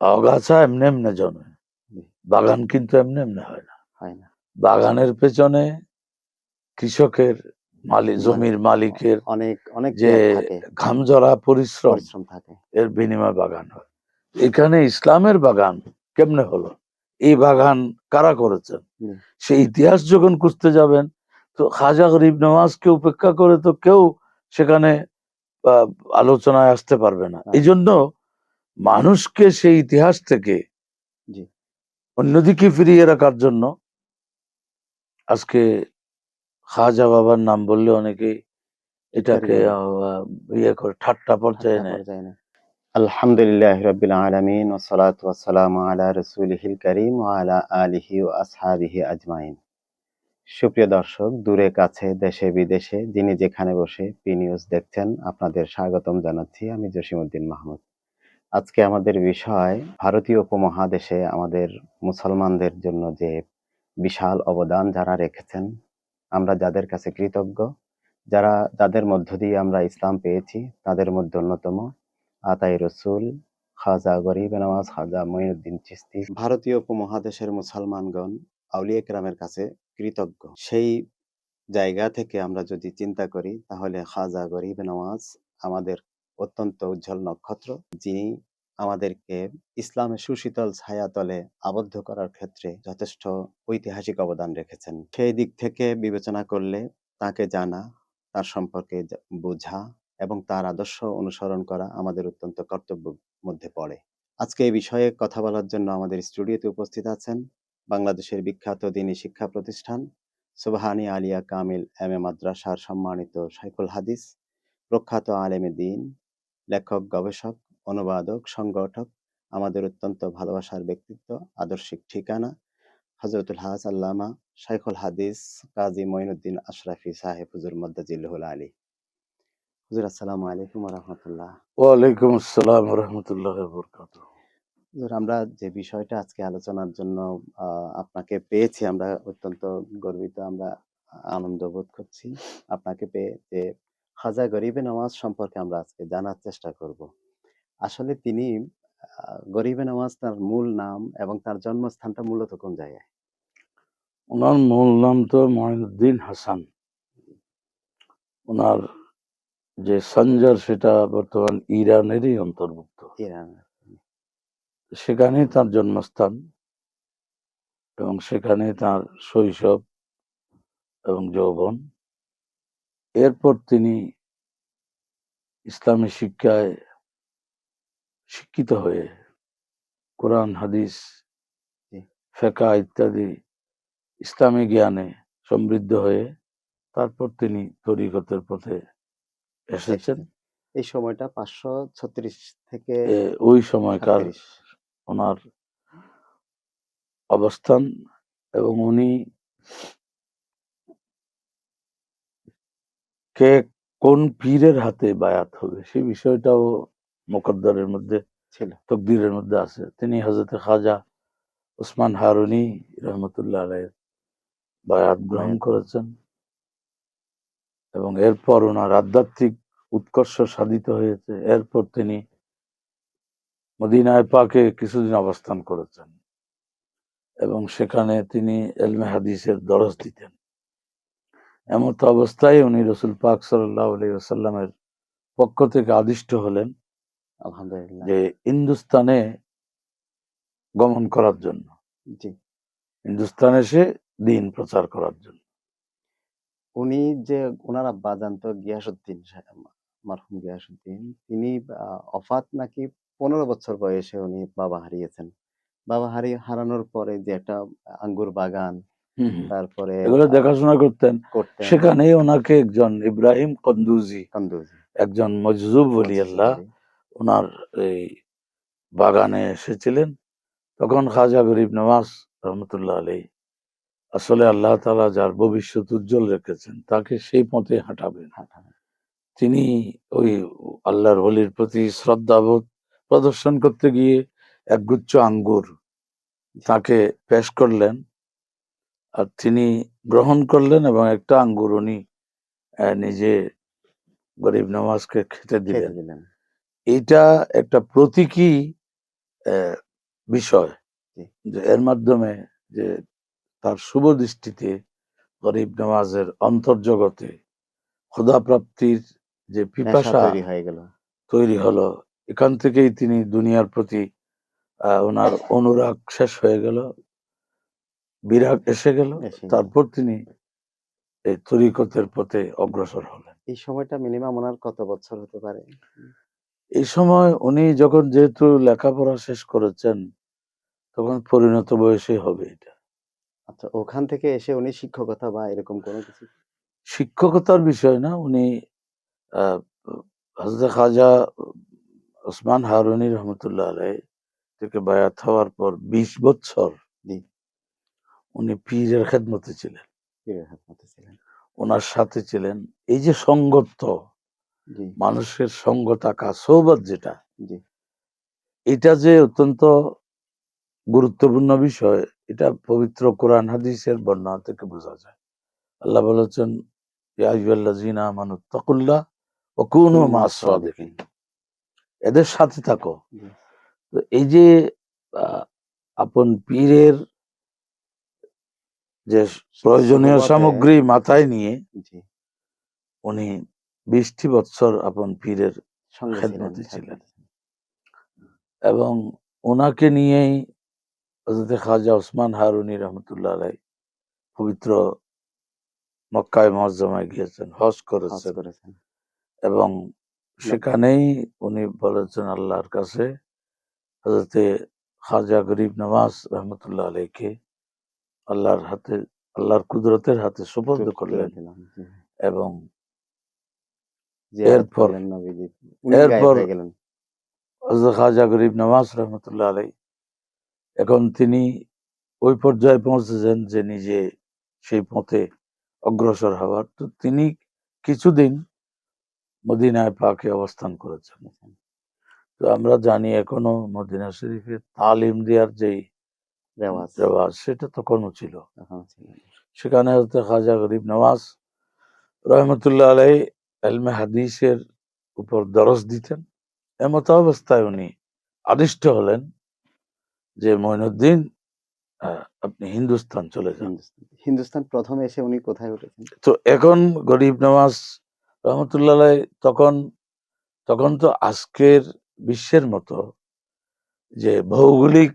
আগাছা এমনি এমনি জন্মে। বাগান কিন্তু এমনি এমনি হয় না। হয় না। বাগানের পেছনে কৃষকের মালিক জমির মালিকের অনেক অনেক যে ঘামজরা পরিশ্রম থাকে। এর বিনিময় বাগান হয়। এখানে ইসলামের বাগান কেমনে হলো? এই বাগান কারা করেছেন। সেই ইতিহাস যখন খুঁজতে যাবেন তো খাজা গরিব নওয়াজকে উপেক্ষা করে তো কেউ সেখানে আলোচনায় আসতে পারবে না। এই জন্য মানুষকে সেই ইতিহাস থেকে অন্যদিকে ফিরিয়ে রাখার জন্য আজকে খাজা বাবার নাম বললে অনেকে এটাকে ইয়ে করে ঠাট্টা পর্যায়ে নেয়। আলহামদুলিল্লাহ রাব্বিল আলামিন আলা রাসূলিহিল কারীম আলা আলিহি ওয়া আসহাবিহি আজমাইন। সুপ্রিয় দর্শক দূরে কাছে দেশে বিদেশে যিনি যেখানে বসে পি নিউজ দেখছেন আপনাদের স্বাগতম জানাচ্ছি আমি জসিমউদ্দিন মাহমুদ। আজকে আমাদের বিষয় ভারতীয় উপমহাদেশে আমাদের মুসলমানদের জন্য যে বিশাল অবদান যারা রেখেছেন, আমরা যাদের কাছে কৃতজ্ঞ, যারা যাদের মধ্য দিয়ে আমরা ইসলাম পেয়েছি, তাদের মধ্যে অন্যতম আতাই রসুল, খাজা গরিব নওয়াজ খাজা মঈনুদ্দিন চিস্তি ভারতীয় উপমহাদেশের মুসলমানগণ আউলিয়া কেরামের কাছে কৃতজ্ঞ। সেই জায়গা থেকে আমরা যদি চিন্তা করি, তাহলে খাজা গরিব নওয়াজ আমাদের অত্যন্ত উজ্জ্বল নক্ষত্র, যিনি আমাদেরকে ইসলামের সুশীতল ছায়াতলে আবদ্ধ করার ক্ষেত্রে যথেষ্ট ঐতিহাসিক অবদান রেখেছেন। সেই দিক থেকে বিবেচনা করলে তাকে জানা, তার সম্পর্কে বোঝা এবং তার আদর্শ অনুসরণ করা আমাদের অত্যন্ত কর্তব্যের মধ্যে পড়ে। আজকে এই বিষয়ে কথা বলার জন্য আমাদের স্টুডিওতে উপস্থিত আছেন বাংলাদেশের বিখ্যাত দিনী শিক্ষা প্রতিষ্ঠান, সুবহানি আলিয়া কামিল এম এ মাদ্রাসার সম্মানিত শাইখুল হাদিস, প্রখ্যাত আলেমে দিন লেখক গবেষক অনুবাদক সংগঠক আমাদের অত্যন্ত ভালোবাসার ব্যক্তিত্ব আদর্শিক ঠিকানা হজরতুল হাজ আল্লামা শাইখুল হাদিস কাজী মঈনুদ্দিন আশরাফি সাহেব হুজুর মদ্দাজিল্লুল আলী। হুজুর আসসালামু আলাইকুম রহমতুল্লাহ। ওয়ালাইকুম আসসালাম রহমতুল্লাহ হুজুর আমরা যে বিষয়টা আজকে আলোচনার জন্য আপনাকে পেয়েছি আমরা অত্যন্ত গর্বিত আমরা আনন্দ বোধ করছি। আপনাকে পেয়ে যে খাজা গরিবে নওয়াজ সম্পর্কে আমরা আজকে জানার চেষ্টা করব। আসলে তিনি গরিবে নওয়াজ তার মূল নাম এবং তার জন্মস্থানটা মূলত কোন জায়গায়? ওনার মূল নাম তো মঈনুদ্দিন হাসান। ওনার যে সঞ্জার সেটা বর্তমান ইরানেরই অন্তর্ভুক্ত। ইরান। সেখানেই তার জন্মস্থান এবং সেখানে তার শৈশব এবং যৌবন। এরপর তিনি ইসলামী শিক্ষায় শিক্ষিত হয়ে কোরআন হাদিস। ফেকা ইত্যাদি ইসলামী জ্ঞানে সমৃদ্ধ হয়ে তারপর তিনি তরিকতের পথে এসেছেন এই সময়টা পাঁচশো ছত্রিশ থেকে ওই সময়কার ওনার অবস্থান এবং উনি কে কোন পীরের হাতে বায়াত হবে? সেই বিষয়টাও মোকদ্দরের মধ্যে ছিল। তকদিরের মধ্যে আছে। তিনি হজরত খাজা ওসমান হারুনি রহমতুল্লাহ আলাইয়ের বায়াত গ্রহণ করেছেন। এবং এরপর ওনার আধ্যাত্মিক উৎকর্ষ সাধিত হয়েছে। এরপর তিনি মদিনায় পাকে কিছুদিন অবস্থান করেছেন। এবং সেখানে তিনি এলমে হাদিসের দরজ দিতেন। এমত অবস্থায় উনি রসুল পাক সাল্লাহ আলাইসাল্লামের পক্ষ থেকে আদিষ্ট হলেন আলহামদুলিল্লাহ। যে হিন্দুস্তানে গমন করার জন্য। হিন্দুস্তানে এসে দিন প্রচার করার জন্য। উনি যে ওনার আব্বা জানতো গিয়াসুদ্দিন মারহুম গিয়াসুদ্দিন তিনি অফাত নাকি পনেরো বছর বয়সে উনি বাবা হারিয়েছেন। বাবা হারিয়ে হারানোর পরে যে একটা আঙ্গুর বাগান হুম হুম। তারপরে এগুলো দেখাশোনা করতেন। করতেন। সেখানেই ওনাকে একজন ইব্রাহিম কন্দুজি কান্দুজি। একজন মজজুব বলি আল্লাহ ওনার এই বাগানে এসেছিলেন। তখন খাজা গরিব নওয়াজ রহমতুল্লাহ আলী আসলে আল্লাহ তালা যার ভবিষ্যৎ উজ্জ্বল রেখেছেন তাকে সেই পথে হাঁটাবেন। তিনি ওই আল্লাহর হলির প্রতি শ্রদ্ধাবোধ প্রদর্শন করতে গিয়ে একগুচ্ছ আঙ্গুর তাকে পেশ করলেন। আর তিনি গ্রহণ করলেন এবং একটা আঙ্গুর উনি নিজে গরিব নওয়াজকে খেতে দিলেন। এটা একটা প্রতীকী বিষয় যে এর মাধ্যমে যে তার শুভ দৃষ্টিতে গরিব নওয়াজের অন্তর্জগতে প্রাপ্তির যে পিপাসা তৈরি হয়ে গেল। তৈরি হলো এখান থেকেই তিনি দুনিয়ার প্রতি আহ, ওনার অনুরাগ শেষ হয়ে গেল। বিরাগ এসে গেল তারপর তিনি এই তরিকতের পথে অগ্রসর হলেন। এই সময়টা মিনিমাম ওনার কত বছর হতে পারে? এই সময় উনি যখন যেহেতু লেখাপড়া শেষ করেছেন তখন পরিণত বয়সে হবে এটা। আচ্ছা ওখান থেকে এসে উনি শিক্ষকতা বা এরকম কোনো কিছু? শিক্ষকতার বিষয় না উনি হজরত খাজা ওসমান হারুনি রহমতুল্লাহ আলাই থেকে বায়াত হওয়ার পর বিশ বছর। উনি পীরের খেদমতে ছিলেন। পীরের ছিলেন। ওনার সাথে ছিলেন এই যে সঙ্গত্ব মানুষের সঙ্গ থাকা সৌবত যেটা এটা যে অত্যন্ত গুরুত্বপূর্ণ বিষয় এটা পবিত্র কোরআন হাদিসের বর্ণনা থেকে বোঝা যায়। আল্লাহ বলেছেন এদের সাথে থাকো। তো এই যে আপন পীরের যে প্রয়োজনীয় সামগ্রী মাথায় নিয়ে উনি বিশটি বৎসর আপন পীরের খেদমতে ছিলেন। এবং ওনাকে নিয়েই হজরত খাজা ওসমান হারুনি রহমতুল্লাহ আলাই পবিত্র মক্কায় মজ্জমায় গিয়েছেন হজ করেছেন। করেছেন। এবং সেখানেই উনি বলেছেন আল্লাহর কাছে হজরতে খাজা গরিব নওয়াজ রহমতুল্লাহ আলাইকে আল্লাহর হাতে আল্লাহর কুদরতের হাতে সুপর্দ করলেন এবং এরপর- খাজা গরিব নওয়াজ রহমতুল্লাহ আলাই এখন তিনি ওই পর্যায়ে পৌঁছেছেন যে নিজে সেই পথে অগ্রসর হওয়ার। তো তিনি কিছুদিন মদিনায় পাকে অবস্থান করেছেন। তো আমরা জানি এখনও মদিনা শরীফে তালিম দেওয়ার যেই রেওয়াজ। রেওয়াজ সেটা তখনও ছিল তখন সেখানে হতে খাজা গরিব নওয়াজ রহমতুল্লাহ আলাই এলমে হাদিসের উপর দরস দিতেন। এমত অবস্থায় উনি আদিষ্ট হলেন যে মঈনুদ্দিন আহ, আপনি হিন্দুস্তান চলে যান। হিন্দুস্তান। প্রথমে এসে উনি কোথায় উঠেছেন? তো এখন গরিব নওয়াজ রহমতুল্লাহ আলাই তখন তখন তো আজকের বিশ্বের মতো যে ভৌগোলিক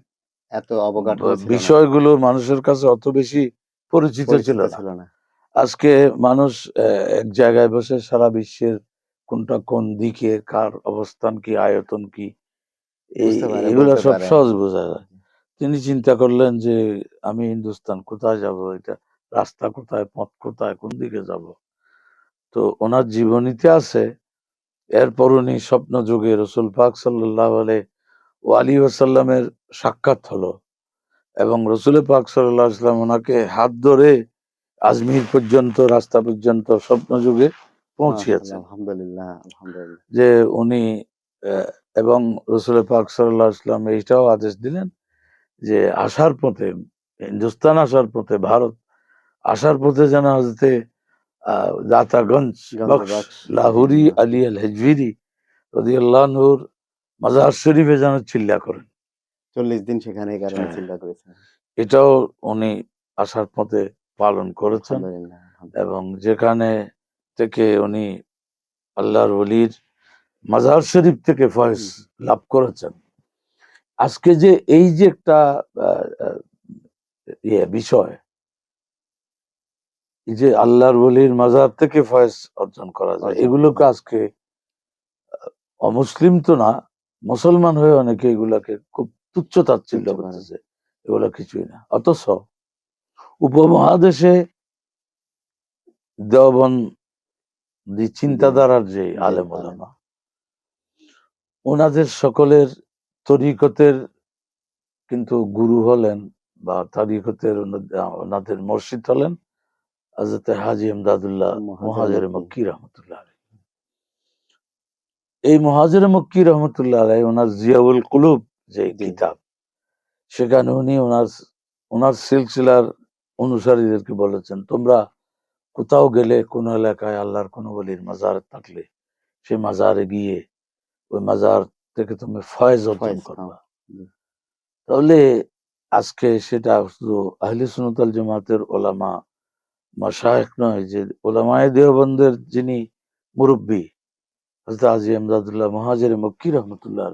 এত অবকাঠামো বিষয়গুলো মানুষের কাছে অত বেশি পরিচিত ছিল না। আজকে মানুষ এক জায়গায় বসে সারা বিশ্বের কোনটা কোন দিকে কার অবস্থান কি আয়তন কি এগুলো সব সহজ বোঝা যায়। তিনি চিন্তা করলেন যে আমি হিন্দুস্তান কোথায় যাব? এটা রাস্তা কোথায় পথ কোথায় কোন দিকে যাব? তো ওনার জীবনীতে আছে এরপর উনি স্বপ্ন যুগে রসুল পাক সাল্লাহ আলে ও আলী ওসাল্লামের সাক্ষাৎ হলো এবং রসুল পাক সাল্লাহ ওনাকে হাত ধরে আজমির পর্যন্ত রাস্তা পর্যন্ত স্বপ্ন যুগে পৌঁছিয়েছেন। আলহামদুলিল্লাহ আলহামদুলিল্লাহ। যে উনি এবং রসুল পাক সাল্লাহ এইটাও আদেশ দিলেন যে আসার পথে হিন্দুস্তান আসার পথে ভারত আসার পথে যেন হজরতে আহ, দাতাগঞ্জ লাহুরি আলী আল হেজভিরি রদিয়াল্লাহুর মাজার শরীফে যেন চিল্লা করেন। চল্লিশ দিন সেখানে কারণে হ্যাঁ। করেছেন। এটাও উনি আসার পথে পালন করেছেন। এবং যেখানে থেকে উনি আল্লাহর অলির মাজার শরীফ থেকে ফয়েজ লাভ করেছেন। আজকে যে এই যে একটা ইয়ে বিষয় এই যে আল্লাহর ওলির মাজার থেকে ফয়েজ অর্জন করা যায় এগুলোকে আজকে অমুসলিম তো না মুসলমান হয়ে অনেকে এগুলাকে খুব তুচ্ছ তাচ্ছিল্য তুচ্ছ করতেছে এগুলো কিছুই না অথচ উপমহাদেশে দেওবন দি চিন্তাধারার যে আলেম আলেম। ওলামা ওনাদের সকলের তরিকতের কিন্তু গুরু হলেন বা তারিকতের ওনাদের- মসজিদ হলেন হাজরতে হাজি এমদাদুল্লাহ মুহাজির মক্কি। রহমতুল্লাহ। এই মহাজের মক্কি রহমতুল্লাহ আলাই ওনার জিয়াউল কুলুব যে কিতাব সেখানে উনি ওনার ওনার সিলসিলার অনুসারীদেরকে বলেছেন তোমরা কোথাও গেলে কোন এলাকায় আল্লাহর কোন বলির মাজার থাকলে সেই মাজারে গিয়ে ওই মাজার থেকে তুমি ফয়েজ অর্জন করবা। তাহলে আজকে সেটা শুধু আহলে সুনতাল জামাতের ওলামা মাসায়েক নয় যে ওলামায় দেওবন্দের যিনি মুরব্বী আজি মহাজের মক্কি রহমতুল্লাহ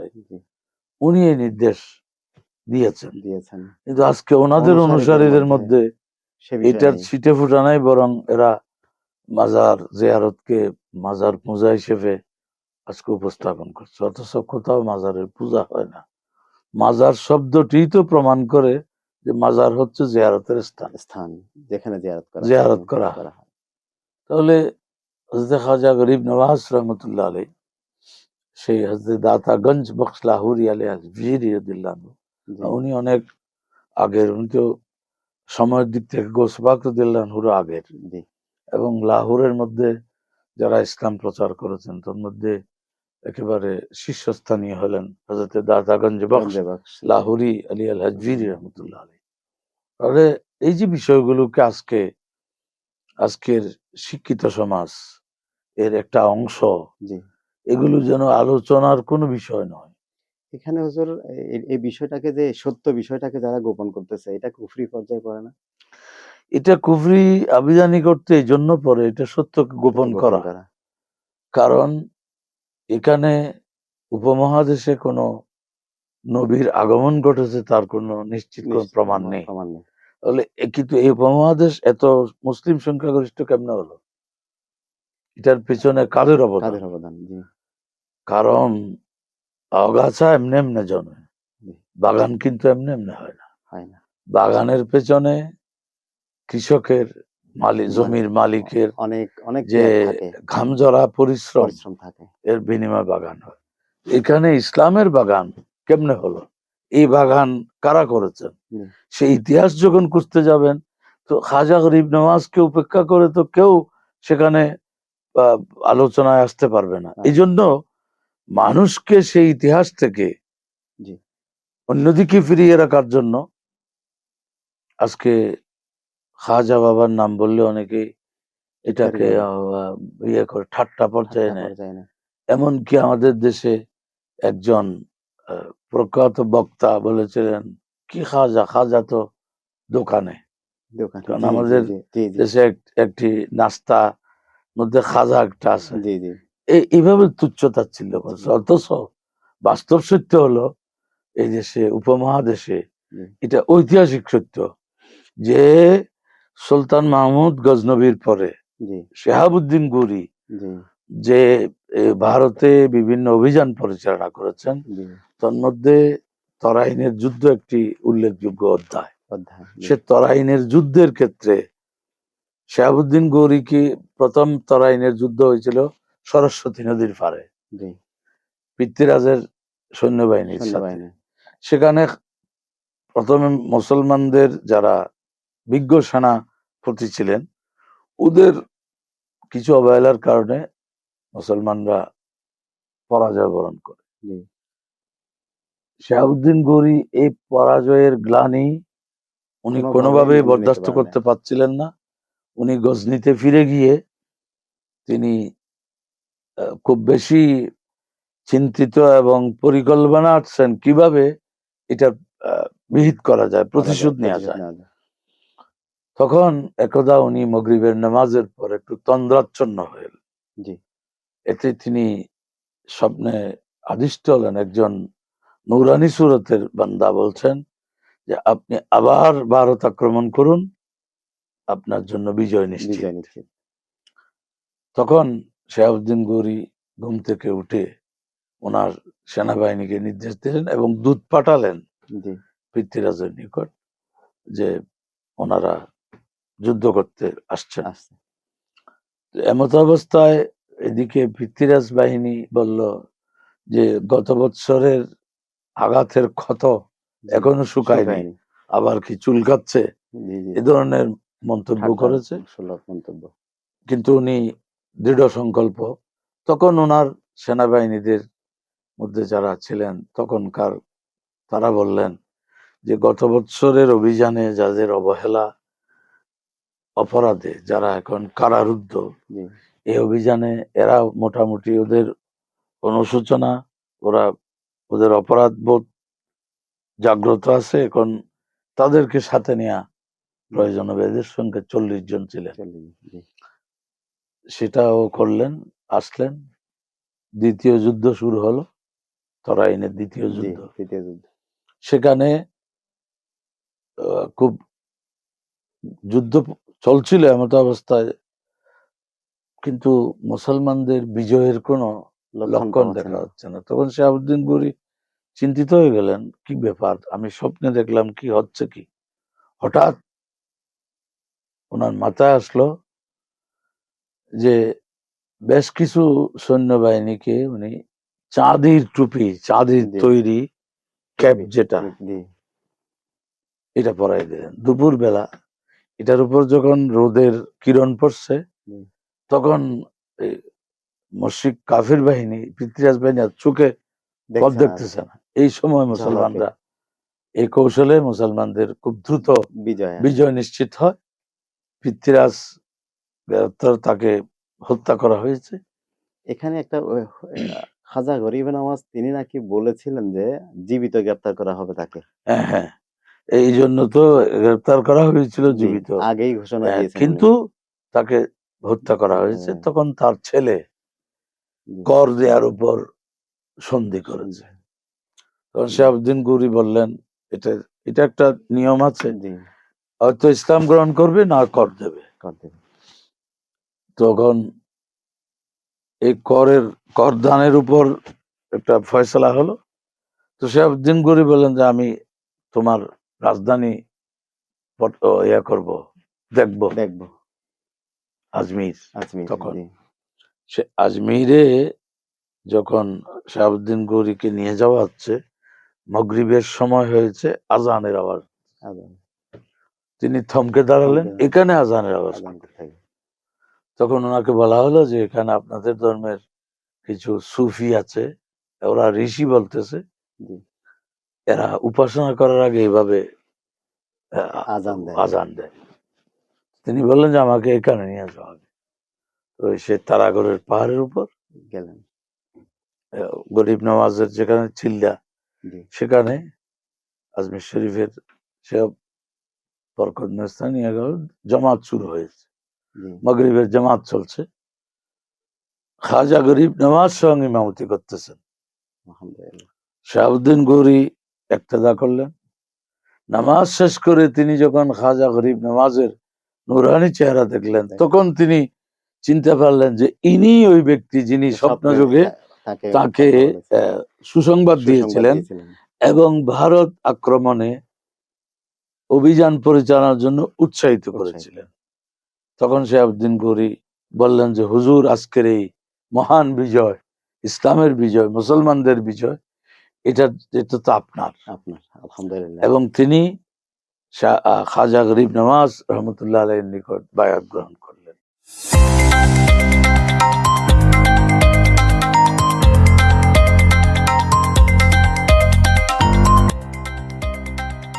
উনি এই নির্দেশ দিয়েছেন। দিয়েছেন। কিন্তু আজকে ওনাদের অনুসারীদের মধ্যে এটার ছিটে ফুটা নাই বরং এরা মাজার জিয়ারতকে মাজার পূজা হিসেবে আজকে উপস্থাপন করছে। অথচ কোথাও মাজারের পূজা হয় না। মাজার শব্দটি তো প্রমাণ করে যে মাজার হচ্ছে জেয়ারতের স্থান। স্থান যেখানে জিয়ারত করা জিয়ারত করা। হয়। তাহলে হজরত খাজা গরিব নওয়াজ রহমতুল্লাহ আলাই সেই হজরত দাতাগঞ্জ বক্স লাহুরি আলাই হাজবিরিয়াদিল্লাহ জি, উনি অনেক আগের উনি তো সময়ের দিক থেকে গোসবাকরুদ্দিল্লাহুর আগের। এবং লাহোরের মধ্যে যারা ইসলাম প্রচার করেছেন তার মধ্যে একেবারে শীর্ষস্থানীয় হলেন হজরত দাতাগঞ্জ বক্স গঞ্জে লাহুরি আলী আল হাজবির রহমতুল্লাহ আলী তাহলে এই যে বিষয়গুলোকে আজকে আজকের শিক্ষিত সমাজ এর একটা অংশ। জি। এগুলো যেন আলোচনার কোনো বিষয় নয়। এখানে হুজুর এই বিষয়টাকে যে সত্য বিষয়টাকে যারা গোপন করতেছে এটা কুফরি পর্যায়ে পড়ে না? এটা কুফরি আবিদানি করতে এই জন্য পরে এটা সত্যকে গোপন করা। কারণ এখানে উপমহাদেশে কোনো নবীর আগমন ঘটেছে তার কোনো নিশ্চিত কোনো প্রমাণ নেই। প্রমাণ নেই। তাহলে কিন্তু এই উপমহাদেশ এত মুসলিম সংখ্যাগরিষ্ঠ কেমনে হলো? এটার পেছনে কাদের অবদান? কাদের অবদান? জি। কারণ আগাছা এমনি এমনি জন্মে। বাগান কিন্তু এমনি এমনি হয় না। হয় না। বাগানের পেছনে কৃষকের মালিক জমির মালিকের অনেক অনেক যে ঘামজরা পরিশ্রম থাকে। এর বিনিময় বাগান হয়। এখানে ইসলামের বাগান কেমনে হলো? এই বাগান কারা করেছেন? সেই ইতিহাস যখন খুঁজতে যাবেন তো খাজা গরিব নওয়াজকে উপেক্ষা করে তো কেউ সেখানে আলোচনায় আসতে পারবে না। না। এই জন্য মানুষকে সেই ইতিহাস থেকে অন্যদিকে ফিরিয়ে রাখার জন্য আজকে খাজা বাবার নাম বললে অনেকে এটাকে ইয়ে করে ঠাট্টা পর্যায়ে নেয়। এমনকি আমাদের দেশে একজন প্রখ্যাত বক্তা বলেছিলেন কি খাজা? খাজা তো দোকানে। আমাদের দেশে একটি নাস্তা মধ্যে খাজা একটা আছে। এইভাবে তুচ্ছ তাচ্ছিল্য করছে অথচ বাস্তব সত্য হলো এই দেশে উপমহাদেশে এটা ঐতিহাসিক সত্য যে সুলতান মাহমুদ গজনবীর পরে শেহাবুদ্দিন গুরি যে ভারতে বিভিন্ন অভিযান পরিচালনা করেছেন জি। তার মধ্যে তরাইনের যুদ্ধ একটি উল্লেখযোগ্য অধ্যায়। অধ্যায় সে তরাইনের যুদ্ধের ক্ষেত্রে শাহাবুদ্দিন গৌরীকে প্রথম তরাইনের যুদ্ধ হয়েছিল সরস্বতী নদীর পারে পৃথ্বীরাজের সৈন্যবাহিনীর সৈন্যবাহিনী। সেখানে প্রথমে মুসলমানদের যারা বিজ্ঞ সেনাপতি ছিলেন ওদের কিছু অবহেলার কারণে মুসলমানরা পরাজয় বরণ করে। শাহাবুদ্দিন গৌরী এই পরাজয়ের গ্লানি উনি কোনোভাবেই কোনোভাবে বরদাস্ত করতে পারছিলেন না। উনি গজনিতে ফিরে গিয়ে তিনি খুব বেশি চিন্তিত এবং পরিকল্পনা আছেন কীভাবে এটা বিহিত করা যায় প্রতিশোধ নেওয়া যায়। তখন একদা উনি মগরিবের নামাজের পর একটু তন্দ্রাচ্ছন্ন হয়ে এতে তিনি স্বপ্নে আদিষ্ট হলেন। একজন নৌরানি সুরতের বান্দা বলছেন যে আপনি আবার ভারত আক্রমণ করুন আপনার জন্য বিজয় নিশ্চিত। বিজয় নিশ্চিত। তখন শেহাবুদ্দিন গৌরি ঘুম থেকে উঠে ওনার সেনাবাহিনীকে নির্দেশ দিলেন এবং দূত পাঠালেন পৃথ্বীরাজের নিকট যে ওনারা যুদ্ধ করতে আসছেন। আসছে। এমত অবস্থায় এদিকে পৃথ্বীরাজ বাহিনী বলল যে গত বৎসরের আঘাতের ক্ষত এখনও শুকায়নি। আবার কি চুলকাচ্ছে? এ ধরনের মন্তব্য করেছে। মন্তব্য। কিন্তু উনি দৃঢ় সংকল্প। তখন ওনার সেনাবাহিনীদের মধ্যে যারা ছিলেন তখনকার তারা বললেন যে গত বৎসরের অভিযানে যাদের অবহেলা অপরাধে যারা এখন কারারুদ্ধ এই অভিযানে এরা মোটামুটি ওদের অনুশোচনা ওরা ওদের অপরাধ বোধ জাগ্রত আছে। এখন তাদেরকে সাথে নেওয়া প্রয়োজন হবে এদের সঙ্গে চল্লিশ জন ছিলেন। সেটাও করলেন আসলেন। দ্বিতীয় যুদ্ধ শুরু হলো তরাইনের দ্বিতীয় যুদ্ধ। সেখানে খুব যুদ্ধ চলছিল এমত অবস্থায় কিন্তু মুসলমানদের বিজয়ের কোনো লক্ষণ দেখা হচ্ছে না। যাচ্ছে না। তখন শাহাবুদ্দিন বুড়ি চিন্তিত হয়ে গেলেন কি ব্যাপার? আমি স্বপ্নে দেখলাম কি হচ্ছে কি? হঠাৎ ওনার মাথায় আসলো যে বেশ কিছু সৈন্যবাহিনীকে উনি চাঁদির টুপি চাঁদির তৈরি ক্যাপ যেটা এটা পরাই দিলেন। দুপুর বেলা এটার উপর যখন রোদের কিরণ পড়ছে তখন মুশরিক কাফির বাহিনী পৃথ্বীরাজ বাহিনী আর চোখে পথ দেখতেছে না। এই সময় মুসলমানরা এই কৌশলে মুসলমানদের খুব দ্রুত বিজয় বিজয় নিশ্চিত হয়। পৃথ্বীরাজ গ্রেপ্তার তাকে হত্যা করা হয়েছে। এখানে একটা খাজা গরিব নামাজ তিনি নাকি বলেছিলেন যে জীবিত গ্রেপ্তার করা হবে তাকে। হ্যাঁ হ্যাঁ। এই জন্য তো গ্রেপ্তার করা হয়েছিল জীবিত। আগেই ঘোষণা হ্যাঁ, কিন্তু তাকে হত্যা করা হয়েছে। হ্যাঁ। তখন তার ছেলে। কর দেওয়ার উপর সন্ধি করেছে। তখন শাহাবুদ্দিন গৌরী বললেন এটা এটা একটা নিয়ম আছে। হয়তো ইসলাম গ্রহণ করবে না কর দেবে। তখন এই করের কর দানের উপর একটা ফয়সলা হলো। তো শাহাবুদ্দিন গৌরী বললেন যে আমি তোমার রাজধানী ইয়া করব দেখব। দেখব। আজমির আজমির তখন। সে আজমিরে যখন শাহাবুদ্দিন গৌরীকে নিয়ে যাওয়া হচ্ছে মগরিবের সময় হয়েছে আজানের আওয়াজ। আজান। তিনি থমকে দাঁড়ালেন। এখানে আজানের আওয়াজ? তখন ওনাকে বলা হলো যে এখানে আপনাদের ধর্মের কিছু সুফি আছে ওরা ঋষি বলতেছে। এরা উপাসনা করার আগে এইভাবে আহ, আজান দেয়। আজান দেয়। তিনি বললেন যে আমাকে এখানে নিয়ে যাওয়া হবে তো সে তারাগড়ের পাহাড়ের উপর গেলেন। গরিব নওয়াজের যেখানে চিল্লা সেখানে আজমির শরীফের সে গেল জামাত শুরু হয়েছে। মগরিবের জামাত চলছে। খাজা গরিব নওয়াজ সঙ্গে ইমামতি করতেছেন। শাহাবুদ্দিন গৌরী একতেদা করলেন। নামাজ শেষ করে তিনি যখন খাজা গরিব নওয়াজের নুরানি চেহারা দেখলেন তখন তিনি চিনতে পারলেন যে ইনি ওই ব্যক্তি যিনি স্বপ্ন যুগে তাকে সুসংবাদ দিয়েছিলেন। এবং ভারত আক্রমণে অভিযান পরিচালনার জন্য উৎসাহিত করেছিলেন। তখন শাহাবুদ্দিন গৌরী বললেন যে হুজুর আজকের এই মহান বিজয় ইসলামের বিজয় মুসলমানদের বিজয় এটা এটা তো আপনার। আপনার আলহামদুলিল্লাহ। এবং তিনি খাজা গরিব নওয়াজ রহমতুল্লাহ আলাইয়ের নিকট বায়াত গ্রহণ করলেন।